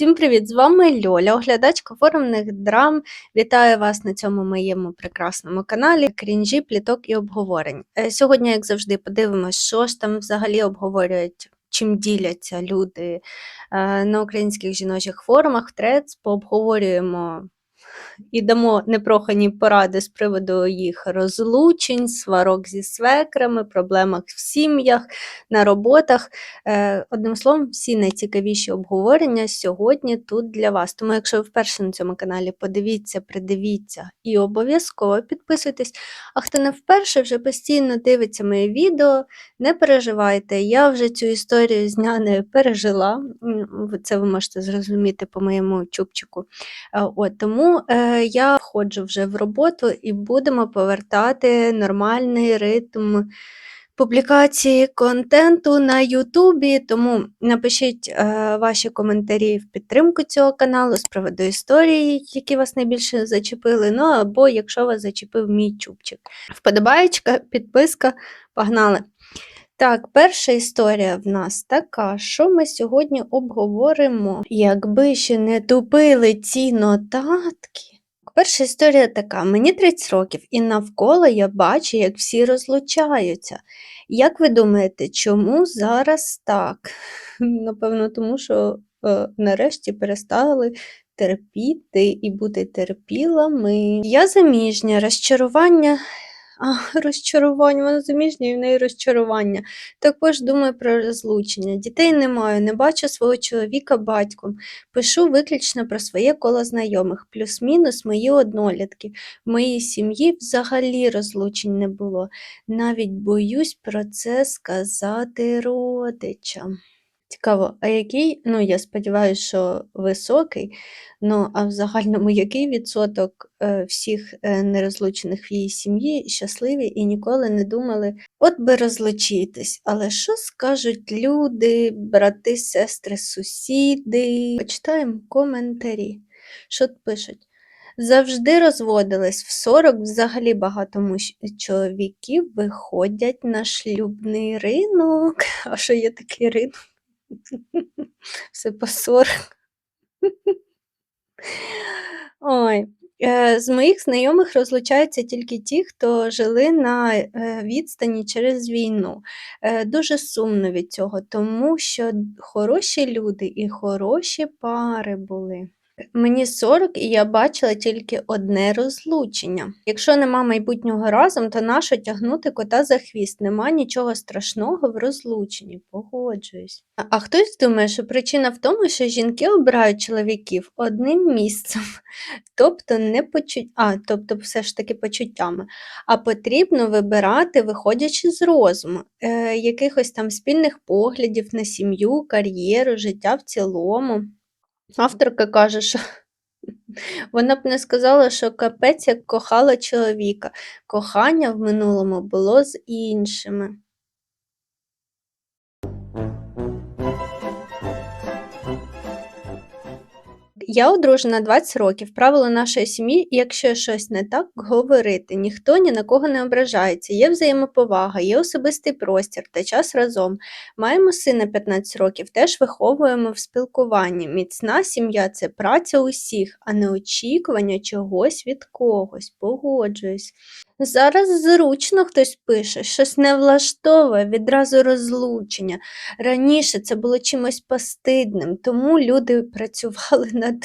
Всім привіт! З вами Льоля, оглядачка форумних драм. Вітаю вас на цьому моєму прекрасному каналі Крінжі, пліток і обговорень. Е, Сьогодні, як завжди, подивимось, що ж там взагалі обговорюють, чим діляться люди е, на українських жіночих форумах. Трец пообговорюємо і дамо непрохані поради з приводу їх розлучень, сварок зі свекрами, проблемах в сім'ях, на роботах. Е, Одним словом, всі найцікавіші обговорення сьогодні тут для вас. Тому, якщо ви вперше на цьому каналі, подивіться, придивіться і обов'язково підписуйтесь. А хто не вперше вже постійно дивиться моє відео, не переживайте, я вже цю історію з нянею пережила. Це ви можете зрозуміти по моєму чубчику. Е, От, тому е, я входжу вже в роботу і будемо повертати нормальний ритм публікації контенту на Ютубі. Тому напишіть е, ваші коментарі в підтримку цього каналу з приводу історії, які вас найбільше зачепили. Ну або якщо вас зачепив мій чубчик. Вподобаєчка, підписка, погнали! Так, перша історія в нас така, що ми сьогодні обговоримо, якби ще не тупили ці нотатки. Перша історія така: мені 30 років, і навколо я бачу, як всі розлучаються. Як ви думаєте, чому зараз так? Напевно, тому що е, нарешті перестали терпіти і бути терпілими. Я заміжня, розчарування. Розчарування, вона заміжня в неї розчарування. Також думаю про розлучення. Дітей не маю, не бачу свого чоловіка батьком. Пишу виключно про своє коло знайомих, плюс-мінус мої однолітки. В моїй сім'ї взагалі розлучень не було. Навіть боюсь про це сказати родичам. Цікаво, а який, ну я сподіваюся, що високий, ну а в загальному який відсоток е, всіх е, нерозлучених в її сім'ї щасливі і ніколи не думали, от би розлучитись. Але що скажуть люди, брати, сестри, сусіди? Почитаємо коментарі. Що пишуть? Завжди розводились в 40 взагалі багато муж- чоловіків виходять на шлюбний ринок. А що є такий ринок? Все по 40. Ой. Е, З моїх знайомих розлучаються тільки ті, хто жили на е, відстані через війну. Е, Дуже сумно від цього, тому що хороші люди і хороші пари були. Мені 40, і я бачила тільки одне розлучення. Якщо нема майбутнього разом, то нащо тягнути кота за хвіст? Нема нічого страшного в розлученні. Погоджуюсь. А- хтось думає, що причина в тому, що жінки обирають чоловіків одним місцем, тобто не почут... а, тобто все ж таки почуттями, а потрібно вибирати, виходячи з розуму, е, якихось там спільних поглядів на сім'ю, кар'єру, життя в цілому. Авторка каже, що вона б не сказала, що капець як кохала чоловіка. Кохання в минулому було з іншими. Я одружена 20 років. Правило нашої сім'ї, якщо щось не так, говорити. Ніхто ні на кого не ображається. Є взаємоповага, є особистий простір та час разом. Маємо сина 15 років, теж виховуємо в спілкуванні. Міцна сім'я це праця усіх, а не очікування чогось від когось. Погоджуюсь. Зараз зручно хтось пише, щось не влаштовує, відразу розлучення. Раніше це було чимось постидним, тому люди працювали над.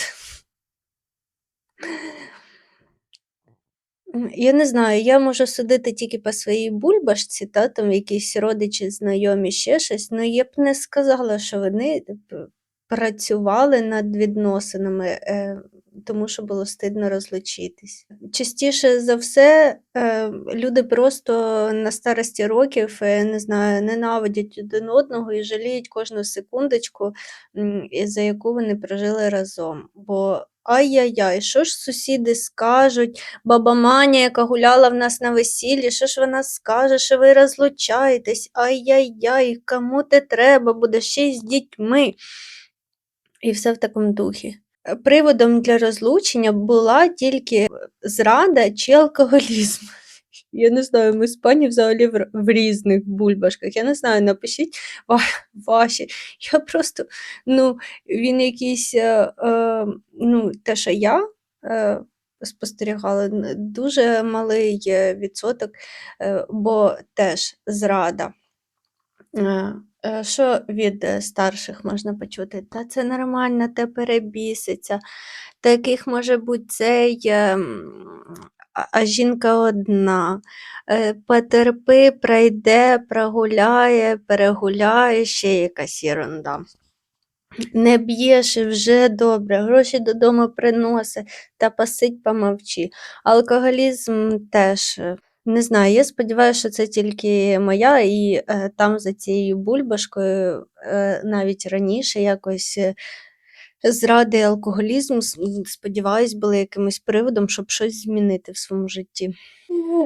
Я не знаю, я можу судити тільки по своїй бульбашці, та там якісь родичі, знайомі, ще щось, але я б не сказала, що вони п- працювали над відносинами, е, тому що було стидно розлучитись. Частіше за все, е, люди просто на старості років, е, не знаю, ненавидять один одного і жаліють кожну секундочку, за яку вони прожили разом. Бо ай-яй-яй, що ж сусіди скажуть? Баба Маня, яка гуляла в нас на весіллі, що ж вона скаже, що ви розлучаєтесь? Ай-яй-яй, кому те треба буде ще й з дітьми. І все в такому духі. Е, Приводом для розлучення була тільки зрада чи алкоголізм. Я не знаю, ми з пані взагалі в, різних бульбашках. Я не знаю, напишіть ва- ваші. Я просто, ну, він якийсь, е, е, ну, те, що я е, спостерігала, дуже малий е, відсоток, е, бо теж зрада. Е, е, Що від е, старших можна почути? Та це нормально, те перебіситься. Таких може бути цей, ем, а, а жінка одна. Е, Потерпи, пройде, прогуляє, перегуляє, ще якась ерунда. Не б'єш і вже добре, гроші додому приносить та пасить помовчи. Алкоголізм теж. Не знаю, я сподіваюся, що це тільки моя, і е, там за цією бульбашкою е, навіть раніше якось е, зради і алкоголізм, с- сподіваюсь, були якимось приводом, щоб щось змінити в своєму житті.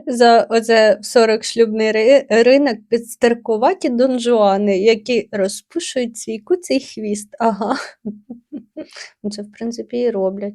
За оце 40 шлюбний ри- ринок підстаркуваті донжуани, які розпушують свій куций хвіст. Ага. Ну, Це, в принципі, і роблять.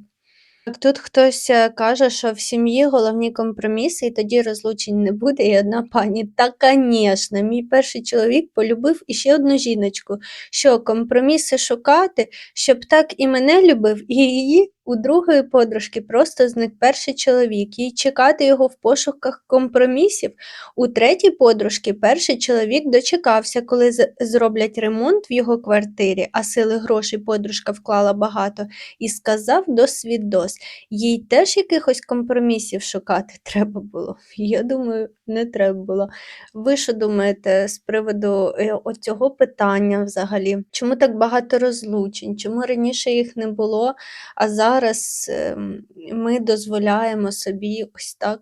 Так, тут хтось е, каже, що в сім'ї головні компроміси, і тоді розлучень не буде, і одна пані. Та, звісно, мій перший чоловік полюбив іще одну жіночку. Що, компроміси шукати, щоб так і мене любив, і її у другої подружки просто зник перший чоловік, і чекати його в пошуках компромісів. У третій подружки перший чоловік дочекався, коли зроблять ремонт в його квартирі, а сили грошей подружка вклала багато, і сказав досвідос. Їй теж якихось компромісів шукати треба було. Я думаю, не треба було. Ви що думаєте з приводу е, оцього питання взагалі? Чому так багато розлучень? Чому раніше їх не було, а зараз ем, ми дозволяємо собі ось так?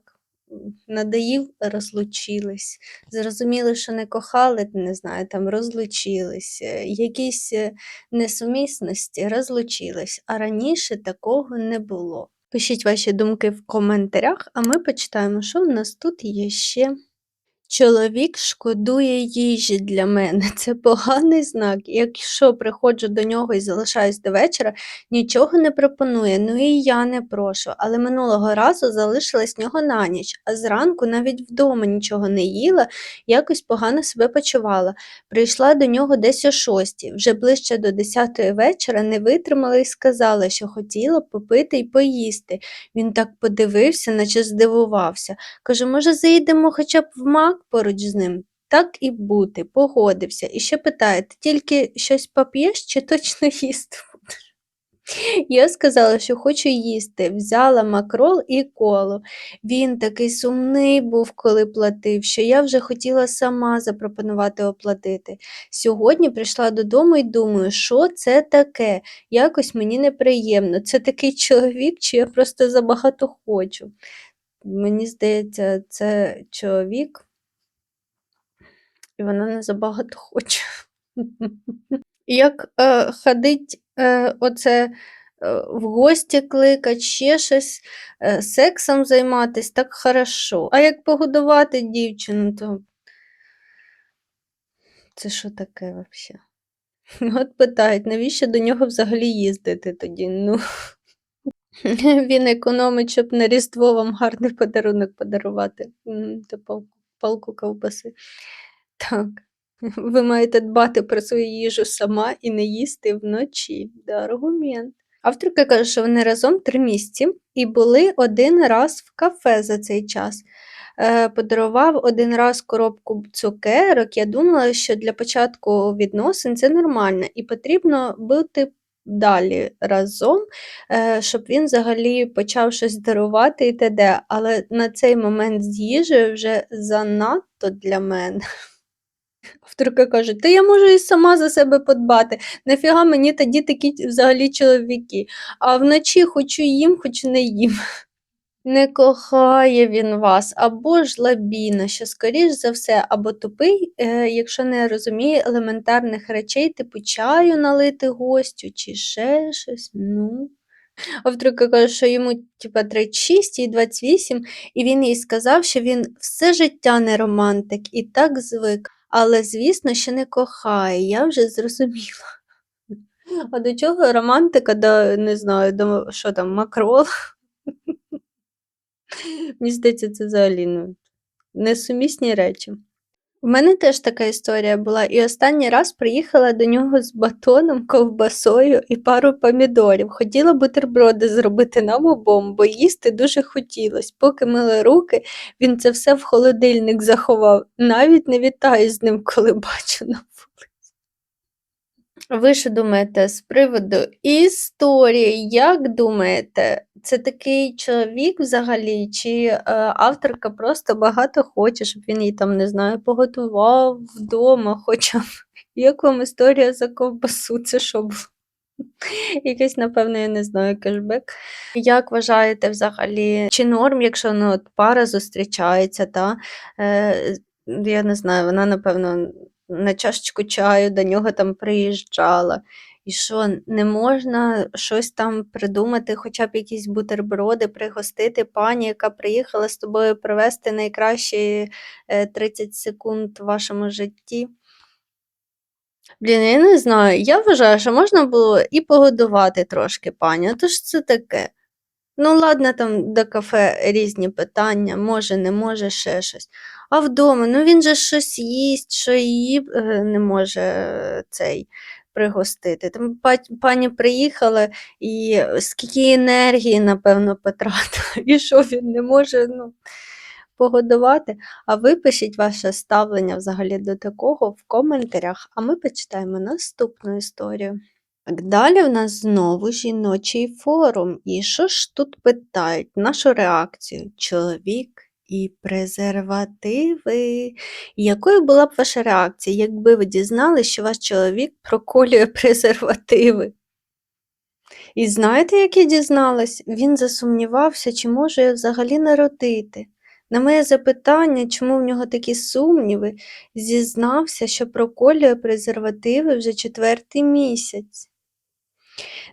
м, Надоїв, розлучились. Зрозуміли, що не кохали, не знаю, там розлучились. е, Якісь е, несумісності, розлучились, а раніше такого не було. Пишіть ваші думки в коментарях, а ми почитаємо, що в нас тут є ще. Чоловік шкодує їжі для мене. Це поганий знак. Якщо приходжу до нього і залишаюсь до вечора, нічого не пропонує. Ну і я не прошу. Але минулого разу залишилась нього на ніч, а зранку навіть вдома нічого не їла, якось погано себе почувала. Прийшла до нього десь о шостій, вже ближче до десятої вечора не витримала і сказала, що хотіла попити й поїсти. Він так подивився, наче здивувався. Каже, може, заїдемо хоча б в мак поруч з ним? Так і бути, погодився. І ще питає, ти тільки щось поп'єш чи точно їсти? Я сказала, що хочу їсти, взяла макрол і коло. Він такий сумний був, коли платив, що я вже хотіла сама запропонувати оплатити. Сьогодні прийшла додому і думаю, що це таке? Якось мені неприємно. Це такий чоловік, чи я просто забагато хочу? Мені здається, це чоловік, і вона не забагато хоче. Як е, ходить е, оце е, в гості кликать, ще щось, е, сексом займатись, так хорошо. А як погодувати дівчину, то це що таке взагалі? От питають, навіщо до нього взагалі їздити тоді? Ну, він економить, щоб на Різдво вам гарний подарунок подарувати. Та палку ковбаси. Так. Ви маєте дбати про свою їжу сама і не їсти вночі. Да, аргумент. Авторка каже, що вони разом три місяці і були один раз в кафе за цей час. Е, подарував один раз коробку цукерок. Я думала, що для початку відносин це нормально і потрібно бути далі разом, е, щоб він взагалі почав щось дарувати і т.д. Але на цей момент з їжею вже занадто для мене. Авторка каже, та я можу і сама за себе подбати. Нафіга мені тоді такі взагалі чоловіки. А вночі хочу їм, хоч не їм. Не кохає він вас, або ж лабіна, що скоріш за все, або тупий, е, якщо не розуміє елементарних речей, типу чаю налити гостю чи ще щось. Ну. Авторка каже, що йому типа 36 і 28, і він їй сказав, що він все життя не романтик і так звик, але, звісно, ще не кохає, я вже зрозуміла. А до чого романтика, до, не знаю, до що там, макрол? Мені здається, це взагалі ну, несумісні речі. У мене теж така історія була, і останній раз приїхала до нього з батоном, ковбасою і пару помідорів. Хотіла бутерброди зробити нам обом, бо їсти дуже хотілось. Поки мили руки, він це все в холодильник заховав. Навіть не вітаюсь з ним, коли бачу на вулиці. Ви що думаєте з приводу історії? Як думаєте, це такий чоловік взагалі, чи е, авторка просто багато хоче, щоб він їй там, не знаю, поготував вдома, хоча б як вам історія за ковбасу? Це що було? Якийсь, напевно, я не знаю, кешбек. Як вважаєте взагалі, чи норм, якщо ну, от пара зустрічається, та, е, я не знаю, вона, напевно, на чашечку чаю до нього там приїжджала. І що, не можна щось там придумати, хоча б якісь бутерброди, пригостити пані, яка приїхала з тобою провести найкращі е, 30 секунд в вашому житті? Блін, я не знаю. Я вважаю, що можна було і погодувати трошки пані. А то ж це таке. Ну, ладно, там до кафе різні питання, може, не може, ще щось. А вдома, ну він же щось їсть, що її е, не може е, цей пригостити. Там пані приїхала і скільки енергії, напевно, потратила, і що він не може ну, погодувати. А ви пишіть ваше ставлення взагалі до такого в коментарях, а ми почитаємо наступну історію. Так, далі в нас знову жіночий форум. І що ж тут питають? Нашу реакцію чоловік і презервативи. Якою була б ваша реакція, якби ви дізналися, що ваш чоловік проколює презервативи? І знаєте, як я дізналась? Він засумнівався, чи можу я взагалі народити. На моє запитання, чому в нього такі сумніви, зізнався, що проколює презервативи вже четвертий місяць.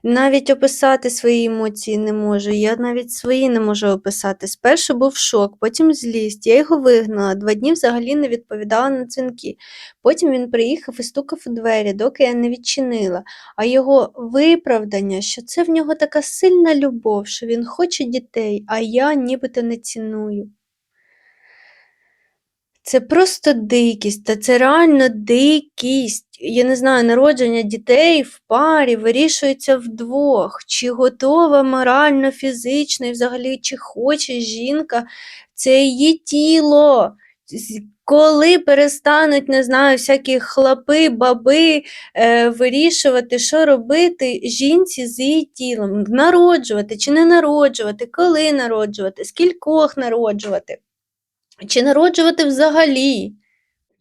Навіть описати свої емоції не можу. Я навіть свої не можу описати. Спершу був шок, потім злість. Я його вигнала. Два дні взагалі не відповідала на дзвінки. Потім він приїхав і стукав у двері, доки я не відчинила. А його виправдання, що це в нього така сильна любов, що він хоче дітей, а я нібито не ціную. Це просто дикість, та це реально дикість. Я не знаю, народження дітей в парі вирішується вдвох. Чи готова морально, фізично, і взагалі, чи хоче жінка, це її тіло. Коли перестануть, не знаю, всякі хлопи, баби е, вирішувати, що робити жінці з її тілом, народжувати чи не народжувати, коли народжувати, скількох народжувати. Чи народжувати взагалі?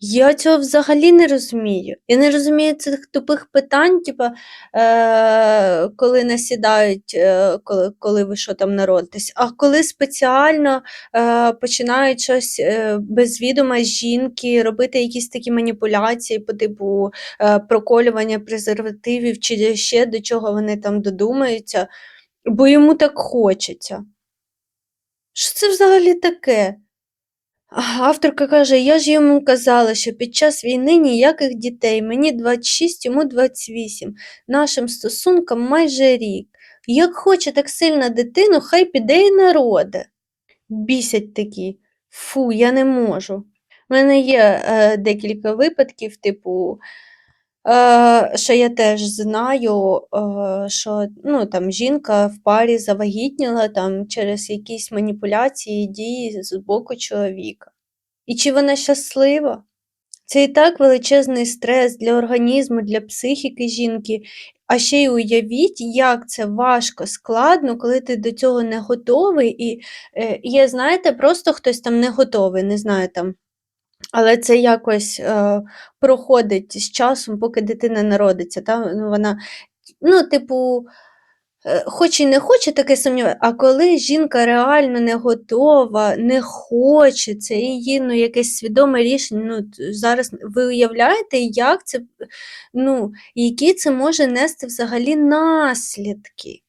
Я цього взагалі не розумію. Я не розумію цих тупих питань, типа, е, коли насідають, е, коли, коли ви що там народитесь, а коли спеціально е, починають щось е, без відома жінки робити якісь такі маніпуляції по типу е, проколювання презервативів чи ще до чого вони там додумаються, бо йому так хочеться. Що це взагалі таке? Авторка каже: Я ж йому казала, що під час війни ніяких дітей, мені 26, йому 28, нашим стосункам майже рік. Як хоче так сильно дитину, хай піде і народе. Бісять такі. Фу, я не можу. У мене є е, декілька випадків, типу, е, що я теж знаю, е, що ну, там, жінка в парі завагітніла там, через якісь маніпуляції, дії з боку чоловіка. І чи вона щаслива? Це і так величезний стрес для організму, для психіки жінки. А ще й уявіть, як це важко, складно, коли ти до цього не готовий. І е, є, знаєте, просто хтось там не готовий, не знаю там. Але це якось е, проходить з часом, поки дитина народиться. Та? Ну, вона, ну, типу, Е, хоч і не хоче таке сумніває, а коли жінка реально не готова, не хоче, це її ну, якесь свідоме рішення. Ну, зараз ви уявляєте, як це, ну, які це може нести взагалі наслідки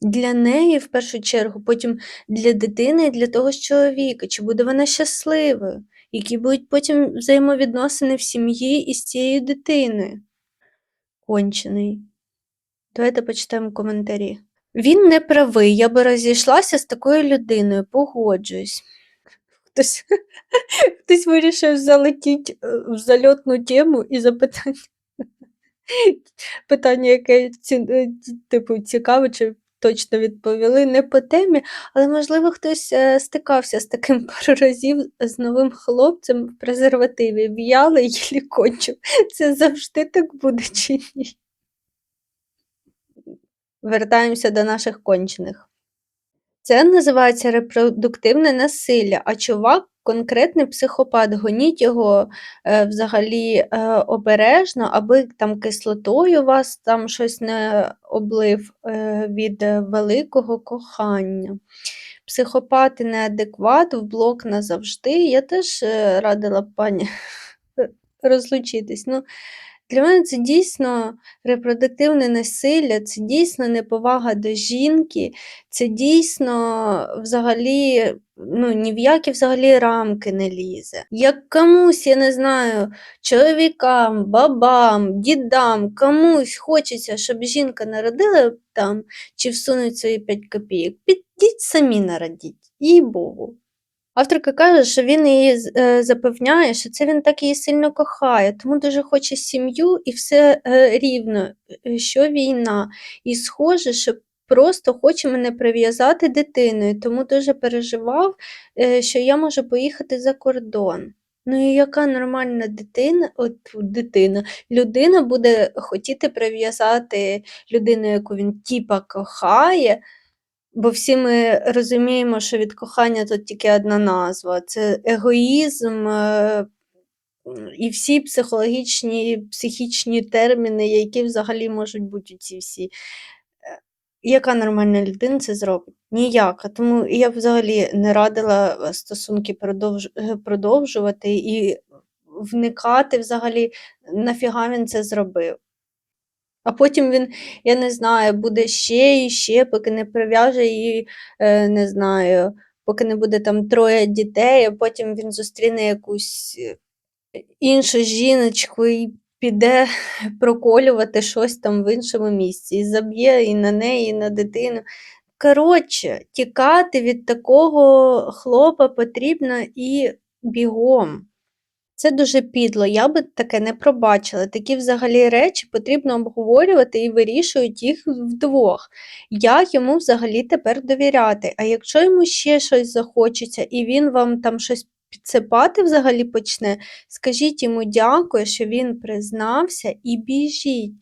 для неї в першу чергу, потім для дитини і для того чоловіка, чи буде вона щасливою, які будуть потім взаємовідносини в сім'ї із цією дитиною. Кончений. Давайте почитаємо коментарі. Він не правий, я би розійшлася з такою людиною, погоджуюсь. Хтось хтось вирішив залетіти е, в зальотну тему і запитати питання, яке ці е, типу цікаве, чи точно відповіли не по темі, але, можливо, хтось, е, стикався з таким пару разів з новим хлопцем в презервативі. В'яли єлі кончив. Це завжди так буде чи ні? Вертаємося до наших кончених. Це називається репродуктивне насилля, а чувак конкретний психопат. Гоніть його е, взагалі е, обережно, аби там кислотою вас там щось не облив е, від великого кохання. Психопати неадекват, в блок назавжди. Я теж е, радила пані розлучитись. Ну, для мене це дійсно репродуктивне насилля, це дійсно неповага до жінки, це дійсно взагалі ну, ні в які взагалі рамки не лізе. Як комусь, я не знаю, чоловікам, бабам, дідам, комусь хочеться, щоб жінка народила там чи всунуть свої 5 копійок, підіть самі народіть, їй Богу. Авторка каже, що він її е, запевняє, що це він так її сильно кохає, тому дуже хоче сім'ю і все е, рівно, е, що війна. І схоже, що просто хоче мене прив'язати дитиною, тому дуже переживав, що я можу поїхати за кордон. Ну і яка нормальна дитина, от дитина, людина буде хотіти прив'язати людину, яку він тіпа кохає. Бо всі ми розуміємо, що від кохання тут тільки одна назва це егоїзм е, і всі психологічні, психічні терміни, які взагалі можуть бути ці всі. Е, яка нормальна людина це зробить? Ніяка. Тому я б взагалі не радила стосунки. Е, продовжувати і вникати взагалі, нафіга він це зробив. А потім він, я не знаю, буде ще і ще, поки не прив'яже її, е, не знаю, поки не буде там троє дітей, а потім він зустріне якусь е, іншу жіночку і піде проколювати щось там в іншому місці. І заб'є і на неї, і на дитину. Коротше, тікати від такого хлопа потрібно і бігом. Це дуже підло, я би таке не пробачила. Такі взагалі речі потрібно обговорювати і вирішують їх вдвох. Як йому взагалі тепер довіряти? А якщо йому ще щось захочеться, і він вам там щось підсипати взагалі почне, скажіть йому дякую, що він признався, і біжіть.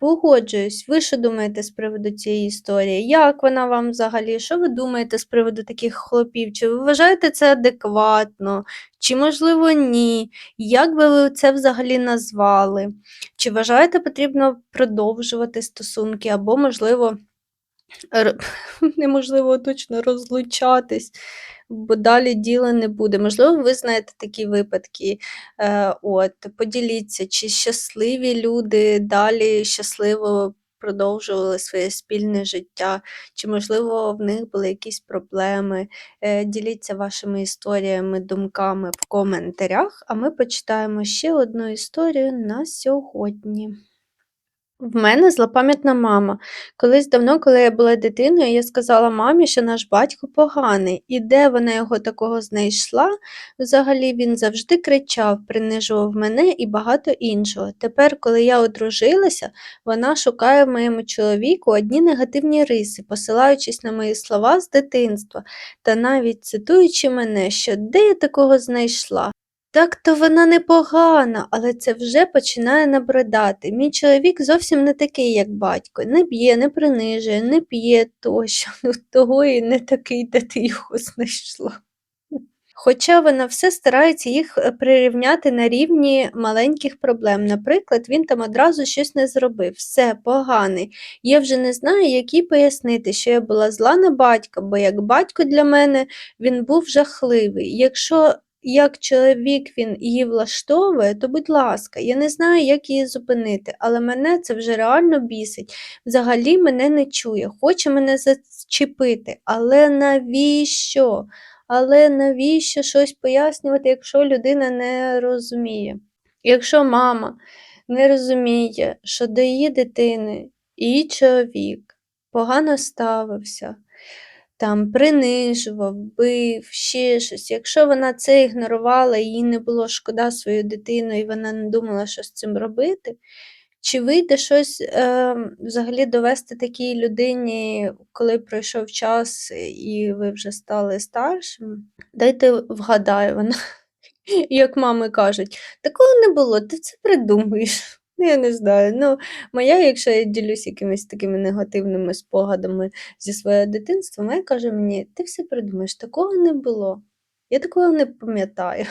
Погоджуюсь, ви що думаєте з приводу цієї історії? Як вона вам взагалі? Що ви думаєте з приводу таких хлопів? Чи ви вважаєте це адекватно? Чи, можливо, ні? Як би ви це взагалі назвали? Чи вважаєте, потрібно продовжувати стосунки, або, можливо, неможливо точно розлучатись? Бо далі діла не буде. Можливо, ви знаєте такі випадки. Е, от, Поділіться, чи щасливі люди далі щасливо продовжували своє спільне життя, чи, можливо, в них були якісь проблеми. Е, діліться вашими історіями, думками в коментарях, а ми почитаємо ще одну історію на сьогодні. В мене злопам'ятна мама. Колись давно, коли я була дитиною, я сказала мамі, що наш батько поганий, і де вона його такого знайшла. Взагалі він завжди кричав, принижував мене і багато іншого. Тепер, коли я одружилася, вона шукає в моєму чоловіку одні негативні риси, посилаючись на мої слова з дитинства та навіть цитуючи мене, що де я такого знайшла. Так-то вона непогана, але це вже починає набридати. Мій чоловік зовсім не такий, як батько, не б'є, не принижує, не п'є тощо, ну того і не такий, де ти його знайшла. Хоча вона все старається їх е, прирівняти на рівні маленьких проблем. Наприклад, він там одразу щось не зробив, все поганий. Я вже не знаю, як їй пояснити, що я була зла на батька, бо як батько для мене він був жахливий. Якщо як чоловік він її влаштовує, то, будь ласка, я не знаю, як її зупинити, але мене це вже реально бісить. Взагалі мене не чує, хоче мене зачепити. Але навіщо? Але навіщо щось пояснювати, якщо людина не розуміє? Якщо мама не розуміє, що до її дитини її чоловік погано ставився, там принижував, бив, ще щось. Якщо вона це ігнорувала, їй не було шкода свою дитину, і вона не думала, що з цим робити. Чи вийде щось е, взагалі довести такій людині, коли пройшов час і ви вже стали старшими? Дайте вгадаю, вона, як мами кажуть, такого не було, ти це придумуєш. Ну, я не знаю. Ну, моя, якщо я ділюсь якимись такими негативними спогадами зі свого дитинства, моя каже мені, ти все придумаєш, такого не було. Я такого не пам'ятаю.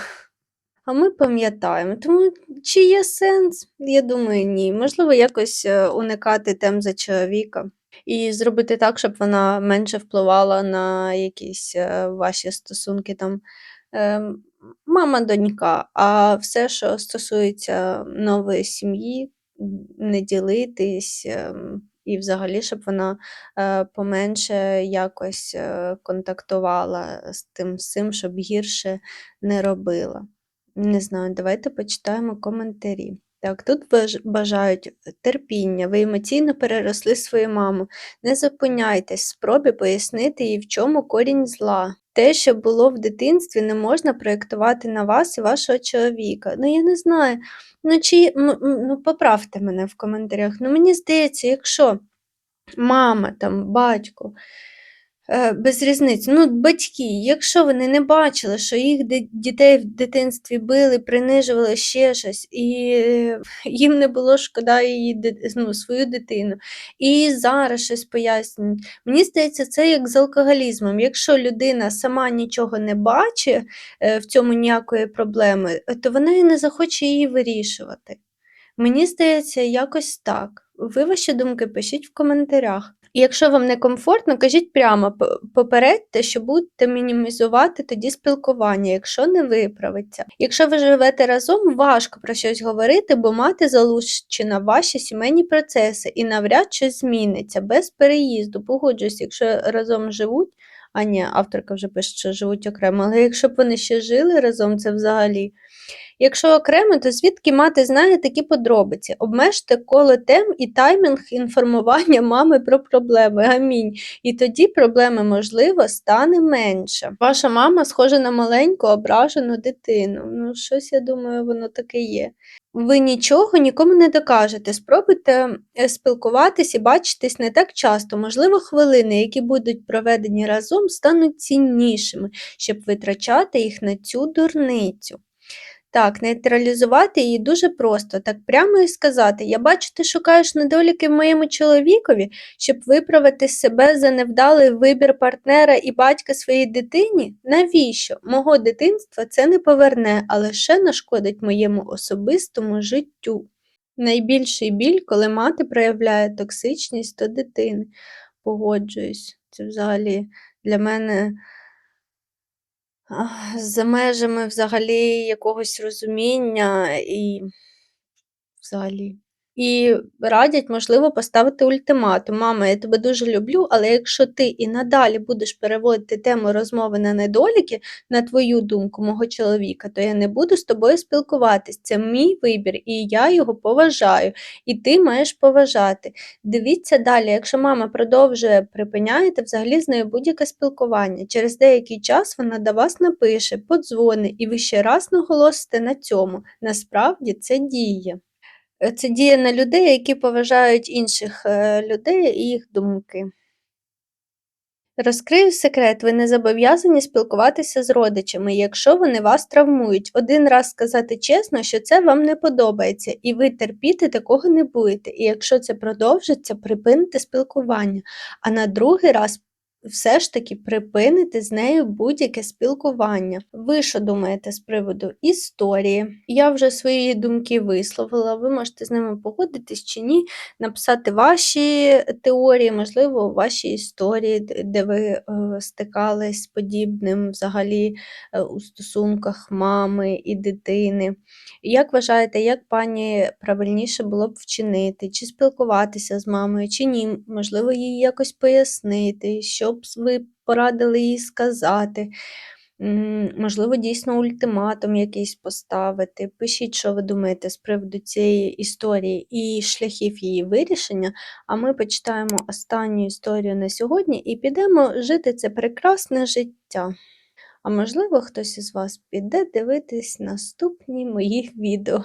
А ми пам'ятаємо. Тому чи є сенс? Я думаю, ні. Можливо, якось е, уникати тем за чоловіка і зробити так, щоб вона менше впливала на якісь е, ваші стосунки там. Ем, Мама-донька, а все, що стосується нової сім'ї, не ділитись, ем, і взагалі, щоб вона е, поменше якось е, контактувала з тим всім, щоб гірше не робила. Не знаю, давайте почитаємо коментарі. Так, тут бажають терпіння, ви емоційно переросли свою маму. Не зупиняйтесь, спробі пояснити їй, в чому корінь зла. Те, що було в дитинстві, не можна проєктувати на вас і вашого чоловіка. Ну, я не знаю. Ну, чи, ну, поправте мене в коментарях. Ну, мені здається, якщо мама, там, батько без різниці. Ну, батьки, якщо вони не бачили, що їх дітей в дитинстві били, принижували ще щось, і е, їм не було шкода її ну, свою дитину, і зараз щось пояснюють. Мені здається, це як з алкоголізмом. Якщо людина сама нічого не бачить, е, в цьому ніякої проблеми, е, то вона і не захоче її вирішувати. Мені здається, якось так. Ви ваші думки пишіть в коментарях. І якщо вам некомфортно, кажіть прямо, попередьте, що будете мінімізувати тоді спілкування, якщо не виправиться. Якщо ви живете разом, важко про щось говорити, бо мати залучена ваші сімейні процеси і навряд щось зміниться без переїзду. Погоджуюсь, якщо разом живуть, а ні, авторка вже пише, що живуть окремо, але якщо б вони ще жили разом, це взагалі. Якщо окремо, то звідки мати знає такі подробиці? Обмежте коло тем і таймінг інформування мами про проблеми. Амінь. І тоді проблеми, можливо, стане менше. Ваша мама схожа на маленьку ображену дитину. Ну, щось, я думаю, воно таке є. Ви нічого нікому не докажете. Спробуйте е, спілкуватись і бачитись не так часто. Можливо, хвилини, які будуть проведені разом, стануть ціннішими, щоб витрачати їх на цю дурницю. Так, нейтралізувати її дуже просто, так прямо і сказати: Я бачу, ти шукаєш недоліки моєму чоловікові, щоб виправити себе за невдалий вибір партнера і батька своїй дитині? Навіщо? Мого дитинства це не поверне, а лише нашкодить моєму особистому життю. Найбільший біль, коли мати проявляє токсичність до дитини. Погоджуюсь, це взагалі для мене за межами взагалі якогось розуміння і взагалі. І радять, можливо, поставити ультиматум. Мама, я тебе дуже люблю, але якщо ти і надалі будеш переводити тему розмови на недоліки, на твою думку, мого чоловіка, то я не буду з тобою спілкуватись. Це мій вибір, і я його поважаю, і ти маєш поважати. Дивіться далі, якщо мама продовжує припиняєте взагалі з нею будь-яке спілкування. Через деякий час вона до вас напише, подзвонить, і ви ще раз наголосите на цьому. Насправді це діє. Е, Це діє на людей, які поважають інших е, людей і їх думки. Розкрию секрет, ви не зобов'язані спілкуватися з родичами, якщо вони вас травмують. Один раз сказати чесно, що це вам не подобається, і ви терпіти такого не будете. І якщо це продовжиться, припините спілкування. А на другий раз все ж таки припините з нею будь-яке спілкування. Ви що думаєте з приводу історії? Я вже свої думки висловила, ви можете з ними погодитись чи ні, написати ваші теорії, можливо, ваші історії, де ви е, стикались з подібним взагалі е, у стосунках мами і дитини. Як вважаєте, як пані правильніше було б вчинити, чи спілкуватися з мамою, чи ні? Можливо, їй якось пояснити, що б ви порадили їй сказати. Можливо, дійсно ультиматум якийсь поставити. Пишіть, що ви думаєте з приводу цієї історії і шляхів її вирішення. А ми почитаємо останню історію на сьогодні і підемо жити це прекрасне життя. А можливо, хтось із вас піде дивитись наступні мої відео.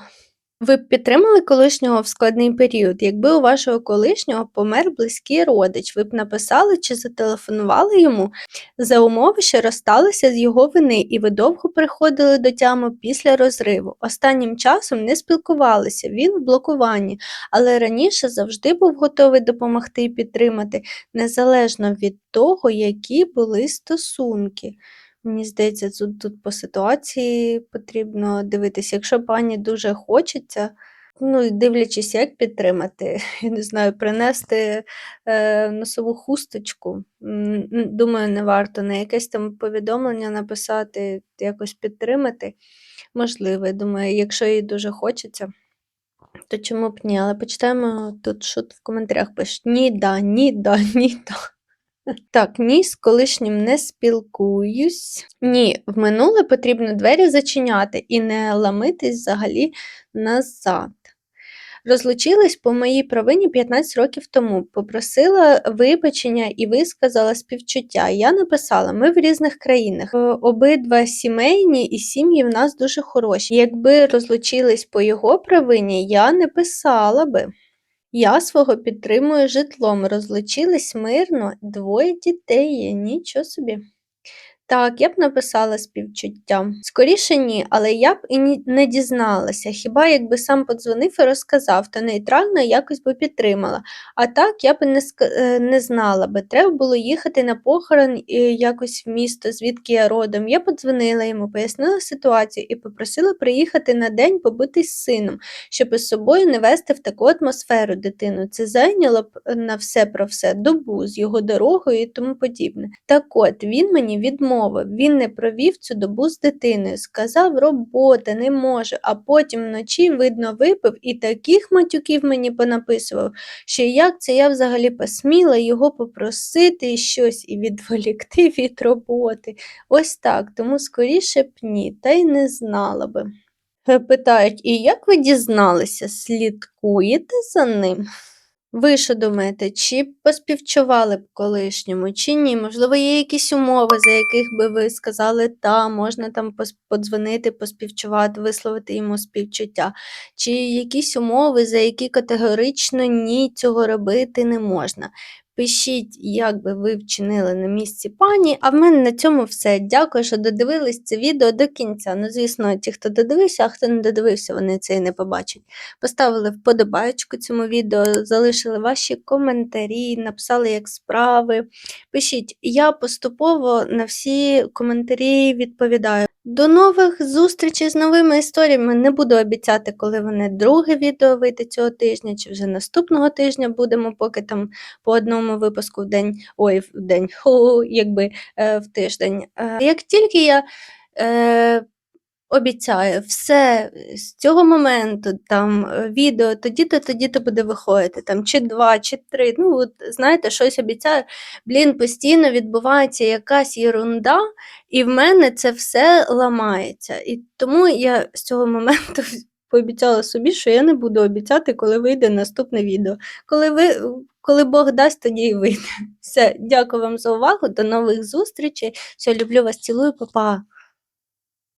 Ви б підтримали колишнього в складний період, якби у вашого колишнього помер близький родич, ви б написали чи зателефонували йому за умови, що розсталися з його вини, і ви довго приходили до тями після розриву. Останнім часом не спілкувалися, він в блокуванні, але раніше завжди був готовий допомогти і підтримати, незалежно від того, які були стосунки. Мені здається, тут, тут по ситуації потрібно дивитися. Якщо пані дуже хочеться, ну, дивлячись, як підтримати, я не знаю, принести е, носову хусточку. М, Думаю, не варто на якесь там повідомлення написати, якось підтримати. Можливо, думаю, якщо їй дуже хочеться, то чому б ні? Але почитаємо тут, що в коментарях пишуть: ні, да, ні, да, ні, да. Так, ні, з колишнім не спілкуюсь. Ні, в минуле потрібно двері зачиняти і не ламитись взагалі назад. Розлучились по моїй провині 15 років тому. Попросила вибачення і висказала співчуття. Я написала: ми в різних країнах. Е, Обидва сімейні і сім'ї в нас дуже хороші. Якби розлучились по його провині, я не писала би. Я свого підтримую житлом. Розлучились мирно, двоє дітей є, нічого собі. Так, я б написала співчуття. Скоріше ні, але я б і не дізналася. Хіба якби сам подзвонив і розказав, то нейтрально якось би підтримала. А так я б не, е, не знала би. Треба було їхати на похорон е, якось в місто, звідки я родом. Я подзвонила йому, пояснила ситуацію і попросила приїхати на день побути з сином щоб із собою не вести в таку атмосферу дитину. Це зайняло б е, на все про все добу з його дорогою і тому подібне. Так от він мені відмовив, він не провів цю добу з дитиною, сказав робота, не можу, а потім вночі, видно, випив і таких матюків мені понаписував, що як це я взагалі посміла його попросити щось і відволікти від роботи. Ось так, тому скоріше б ні, та й не знала би. Е, Питають, і як ви дізналися, слідкуєте за ним? Ви що думаєте, чи поспівчували б колишньому, чи ні? Можливо, є якісь умови, за яких би ви сказали, та, можна там подзвонити, поспівчувати, висловити йому співчуття, чи якісь умови, за які категорично ні, цього робити не можна. Пишіть, як би ви вчинили на місці пані. А в мене на цьому все. Дякую, що додивились це відео до кінця. Ну, звісно, ті, хто додивився, а хто не додивився, вони це і не побачать. Поставили вподобайку цьому відео, залишили ваші коментарі, написали, як справи. Пишіть, я поступово на всі коментарі відповідаю. До нових зустрічей з новими історіями. Не буду обіцяти, коли вони друге відео вийде цього тижня, чи вже наступного тижня будемо, поки там по одному випуску в день, ой, в день, ху, якби е, в тиждень. Е, як тільки я обіцяю, все з цього моменту там е, відео, тоді-то, тоді-то буде виходити, там чи два, чи три. Ну, от знаєте, щось обіцяю. Блін, постійно відбувається якась єрунда, і в мене це все ламається. І тому я з цього моменту пообіцяла собі, що я не буду обіцяти, коли вийде наступне відео. Коли ви, коли Бог дасть, тоді і вийде. Все, дякую вам за увагу. До нових зустрічей. Все, люблю вас, цілую, па-па.